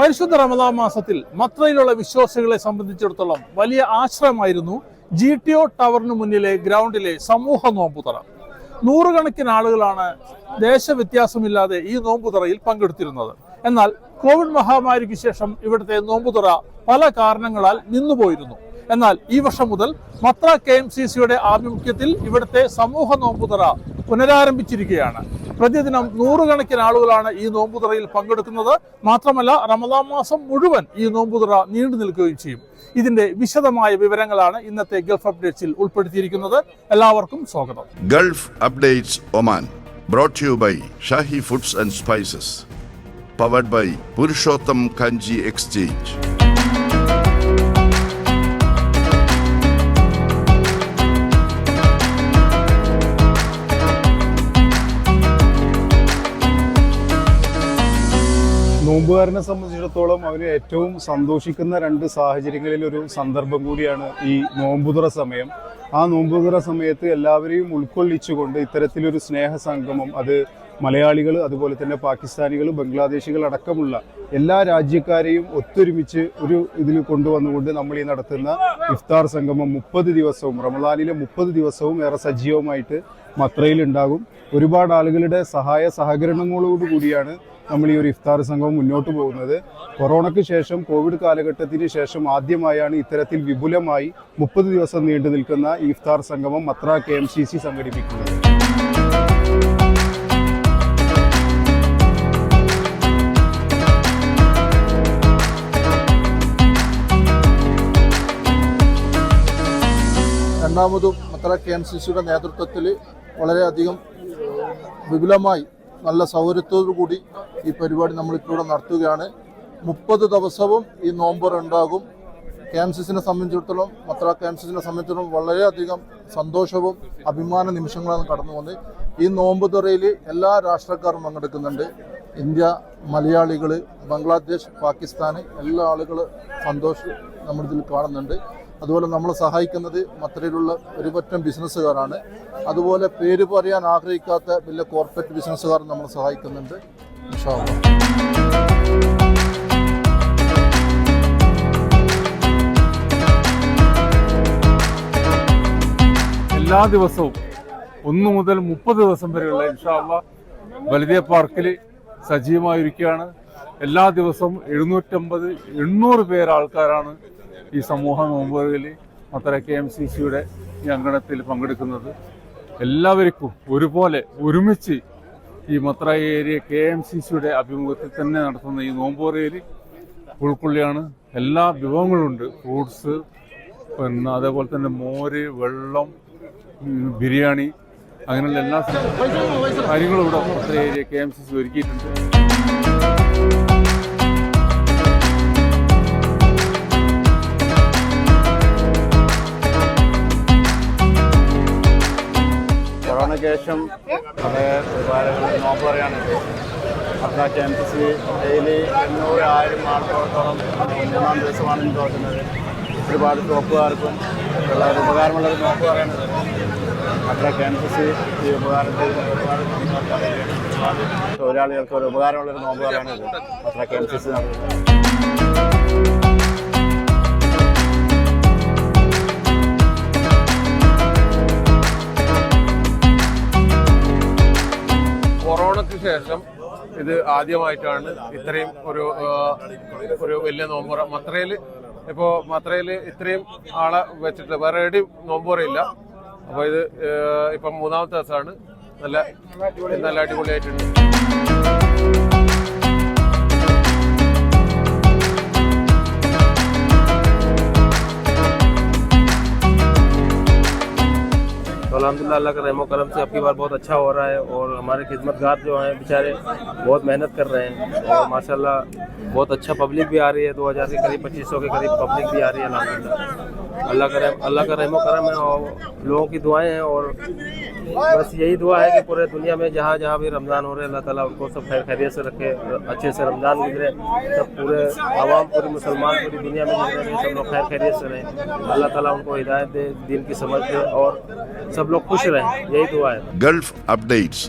പരിശുദ്ധ റമദാ മാസത്തിൽ മത്രയിലുള്ള വിശ്വാസികളെ സംബന്ധിച്ചിടത്തോളം വലിയ ആശ്രയമായിരുന്നു ജി ടി ഒ ടവറിന് മുന്നിലെ ഗ്രൗണ്ടിലെ സമൂഹ നോമ്പുതറ. നൂറുകണക്കിന് ആളുകളാണ് ദേശവ്യത്യാസമില്ലാതെ ഈ നോമ്പുതറയിൽ പങ്കെടുത്തിരുന്നത്. എന്നാൽ കോവിഡ് മഹാമാരിക്ക് ശേഷം ഇവിടുത്തെ നോമ്പുതുറ പല കാരണങ്ങളാൽ നിന്നുപോയിരുന്നു. എന്നാൽ ഈ വർഷം മുതൽ മത്ര കെ എം സി സിയുടെ ആഭിമുഖ്യത്തിൽ ഇവിടുത്തെ സമൂഹ നോമ്പുതുറ പുനരാരംഭിച്ചിരിക്കുകയാണ്. പ്രതിദിനം നൂറുകണക്കിന് ആളുകളാണ് ഈ നോമ്പുതുറയിൽ പങ്കെടുക്കുന്നത്. മാത്രമല്ല റമദാൻ മാസം മുഴുവൻ ഈ നോമ്പുതുറ നീണ്ടു നിൽക്കുകയും ചെയ്യും. ഇതിന്റെ വിശദമായ വിവരങ്ങളാണ് ഇന്നത്തെ ഗൾഫ് അപ്ഡേറ്റ്സിൽ ഉൾപ്പെടുത്തിയിരിക്കുന്നത്. എല്ലാവർക്കും സ്വാഗതം. Gulf updates Oman brought you by Shahi foods and spices powered by Purushottam Kanji Kanji നോമ്പുകാരനെ സംബന്ധിച്ചിടത്തോളം അവന് ഏറ്റവും സന്തോഷിക്കുന്ന രണ്ട് സാഹചര്യങ്ങളിൽ ഒരു സന്ദർഭം കൂടിയാണ് ഈ നോമ്പുതുറ സമയം. ആ നോമ്പുതുറ സമയത്ത് എല്ലാവരെയും ഉൾക്കൊള്ളിച്ചുകൊണ്ട് ഇത്തരത്തിലൊരു സ്നേഹ സംഗമം അത് മലയാളികൾ അതുപോലെ തന്നെ പാകിസ്ഥാനികൾ ബംഗ്ലാദേശികൾ അടക്കമുള്ള എല്ലാ രാജ്യക്കാരെയും ഒത്തൊരുമിച്ച് ഒരു ഇതിൽ കൊണ്ടുവന്നുകൊണ്ട് നമ്മൾ ഈ നടത്തുന്ന ഇഫ്താർ സംഗമം മുപ്പത് ദിവസവും റമദാനിലെ മുപ്പത് ദിവസവും ഏറെ സജീവമായിട്ട് മത്രയിൽ ഉണ്ടാകും. ഒരുപാട് ആളുകളുടെ സഹായ സഹകരണങ്ങളോടുകൂടിയാണ് നമ്മൾ ഈ ഒരു ഇഫ്താർ സംഗമം മുന്നോട്ട് പോകുന്നത്. കൊറോണയ്ക്ക് ശേഷം കോവിഡ് കാലഘട്ടത്തിന് ശേഷം ആദ്യമായാണ് ഇത്തരത്തിൽ വിപുലമായി മുപ്പത് ദിവസം നീണ്ടു നിൽക്കുന്ന ഇഫ്താർ സംഗമം Mutrah K M C C സംഘടിപ്പിക്കുന്നത്. രണ്ടാമതും മത്ര കെ എം സി സിയുടെ നേതൃത്വത്തിൽ വളരെയധികം വിപുലമായി നല്ല സൗകര്യത്തോടു കൂടി ഈ പരിപാടി നമ്മളിപ്പോൾ ഇവിടെ നടത്തുകയാണ്. മുപ്പത് ദിവസവും ഈ നോമ്പർ ഉണ്ടാകും. കെ എം സി സിനെ സംബന്ധിച്ചിടത്തോളം മത്ര കെ എം സംബന്ധിച്ചിടത്തോളം വളരെയധികം സന്തോഷവും അഭിമാന നിമിഷങ്ങളാണ് കടന്നു വന്നത്. ഈ നോമ്പ് തുറയിൽ എല്ലാ രാഷ്ട്രക്കാരും പങ്കെടുക്കുന്നുണ്ട്. ഇന്ത്യ മലയാളികൾ ബംഗ്ലാദേശ് പാകിസ്ഥാൻ എല്ലാ ആളുകൾ സന്തോഷം നമ്മളിതിൽ കാണുന്നുണ്ട്. അതുപോലെ നമ്മളെ സഹായിക്കുന്നത് മത്രയിലുള്ള ഒരുപറ്റം ബിസിനസ്സുകാരാണ്. അതുപോലെ പേര് പറയാൻ ആഗ്രഹിക്കാത്ത വലിയ കോർപ്പറേറ്റ് ബിസിനസ്സുകാർ നമ്മളെ സഹായിക്കുന്നുണ്ട്. എല്ലാ ദിവസവും ഒന്ന് മുതൽ മുപ്പത് ദിവസം വരെയുള്ള ഇൻഷാള്ള വലിയ പാർക്കിൽ സജീവമായിരിക്കുകയാണ്. എല്ലാ ദിവസവും എഴുന്നൂറ്റമ്പത് എണ്ണൂറ് പേർ ആൾക്കാരാണ് ഈ സമൂഹ നോമ്പുകളിൽ മത്തര കെ എം സി സിയുടെ ഈ അങ്കണത്തിൽ പങ്കെടുക്കുന്നത്. എല്ലാവർക്കും ഒരുപോലെ ഒരുമിച്ച് ഈ Mutrah area K M C സിയുടെ അഭിമുഖത്തിൽ തന്നെ നടത്തുന്ന ഈ നോമ്പുറയിൽ ഉൾക്കൊള്ളിയാണ് എല്ലാ വിഭവങ്ങളുണ്ട്. ഫ്രൂട്ട്സ് പിന്നെ അതേപോലെ തന്നെ മോര് വെള്ളം ബിരിയാണി അങ്ങനെയുള്ള എല്ലാ കാര്യങ്ങളും ഇവിടെ Mutrah area K M C C ഒരുക്കിയിട്ടുണ്ട്. കൊറോണയ്ക്ക് ശേഷം വളരെ ഒരുപാട് നോമ്പ് പറയാനുണ്ട്. Mutrah K M C daily എണ്ണൂറ് ആയിരം ആൾക്കാരോളം മൂന്നാം ദിവസമാണ് എനിക്ക് തോന്നുന്നത് ഒരുപാട് ഷോപ്പുകാർക്കും ഒരു ഉപകാരമുള്ള നോമ്പ് പറയാനുണ്ട്. മത്ര കെ എം സി ഈ ഉപകാരത്തിൽ ഒരുപാട് തൊഴിലാളികൾക്ക് ഒരു ഉപകാരമുള്ള നോമ്പ് പറയാനുണ്ട്. മത്ര കെ എം സി നടത്തുന്നത്. ശേഷം ഇത് ആദ്യമായിട്ടാണ് ഇത്രയും ഒരു ഒരു വലിയ നോമ്പുറ മത്രയിൽ ഇപ്പോൾ മത്രയിൽ ഇത്രയും ആളെ വെച്ചിട്ട് വേറെ എവിടെയും നോമ്പുറയില്ല. അപ്പോൾ ഇത് ഇപ്പം മൂന്നാമത്തെ ദിവസമാണ്. നല്ല നല്ല അടിപൊളിയായിട്ടുണ്ട്. अलहमदिल्ला अल्लाह का रहमो करम से आपकी बार बहुत अच्छा हो रहा है और हमारे खिदमतगार जो हैं बेचारे बहुत मेहनत कर रहे हैं और माशाल्लाह बहुत अच्छा पब्लिक भी आ रही है 2000 के करीब 2500 के करीब पब्लिक भी आ रही है अलहमदिल्ला अल्लाह का अल्लाह का रहमो करम है और लोगों की दुआएँ हैं और बस यही दुआ है कि पूरे दुनिया में जहाँ जहाँ भी रमज़ान हो रहे हैं, अल्लाह ताला उनको सब खैर खैरियत से रखे, अच्छे से रमज़ान गुजरे, सब पूरे आवाम, पूरी मुसलमान, पूरी दुनिया में भी सब लोग खैर खैरियत से रहें, अल्लाह ताला उनको हिदायत दे, दीन की समझ दे और सब लोग खुश रहें, यही दुआ है। Gulf Updates